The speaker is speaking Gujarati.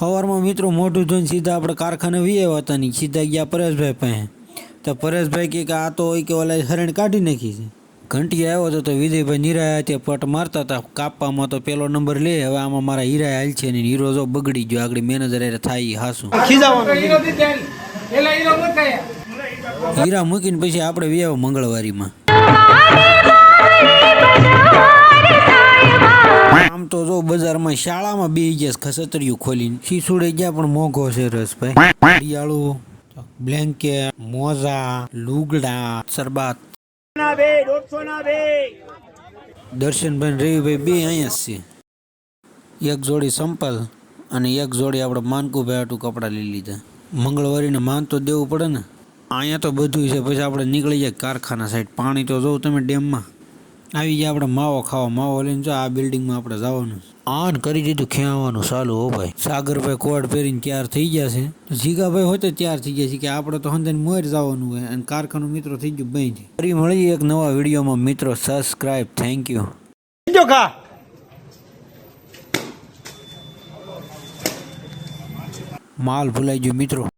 સવારમાં મિત્રો મોઢું ધોઈને સીધા આપણે કારખાને વી આવ્યા હતા નહીં સીધા ગયા પરેશભાઈ પાસે. તો પરેશભાઈ કહે કે આ તો હોય કે ઓલા હરણ કાઢી નાખી છે. ઘંટી આવ્યો હતો તો વિજયભાઈ નિરાયા તે પટ મારતા હતા. કાપવામાં તો પેલો નંબર લે હવે આમાં મારા હીરા હાલ છે ને હીરો જો બગડી ગયો. આગળ મેનેજર હારે થાય હાસું. હીરા મૂકીને પછી આપણે વ્યાવ મંગળવારીમાં. તો જો બજારમાં શાળામાં બે ગયા ખસતરિયું ખોલીને, શીસુડે ગયા પણ મોંઘો છે રસભાઈ હરિયાળું બ્લેન્કેટ, મોજા, લુગડા સરબાત દર્શનભાઈ રવિભાઈ બે અહીંયા જ છે. એક જોડી સંપલ અને એક જોડી આપણે માનકુભાઈ હાટું કપડાં લઈ લીધા. મંગળવારીને માન તો દેવું પડે ને. અહીંયા તો બધું છે, પછી આપણે નીકળી જાય કારખાના સાઈડ પાણી તો જોઉં તમે ડેમમાં. આવી ગયા આપણે માવો ખાવા માવો લઈને જો આ બિલ્ડિંગમાં આપણે જવાનું. આન કરી દીધું ખેવાનું ચાલુ હો ભાઈ. સાગરભાઈ કોડ પહેરીને તૈયાર થઈ ગયા છે? જીગાભાઈ હોય તો તૈયાર થઈ ગયા છે કે આપણે તો હંદાને મોર જવાનું હોય અને કારખાનું મિત્રો થઈ ગયું બંધ. ફરી મળી એક નવા વિડીયોમાં. મિત્રો સબસ્ક્રાઇબ થેન્ક યુ માલ ભૂલાઈ ગયો મિત્રો.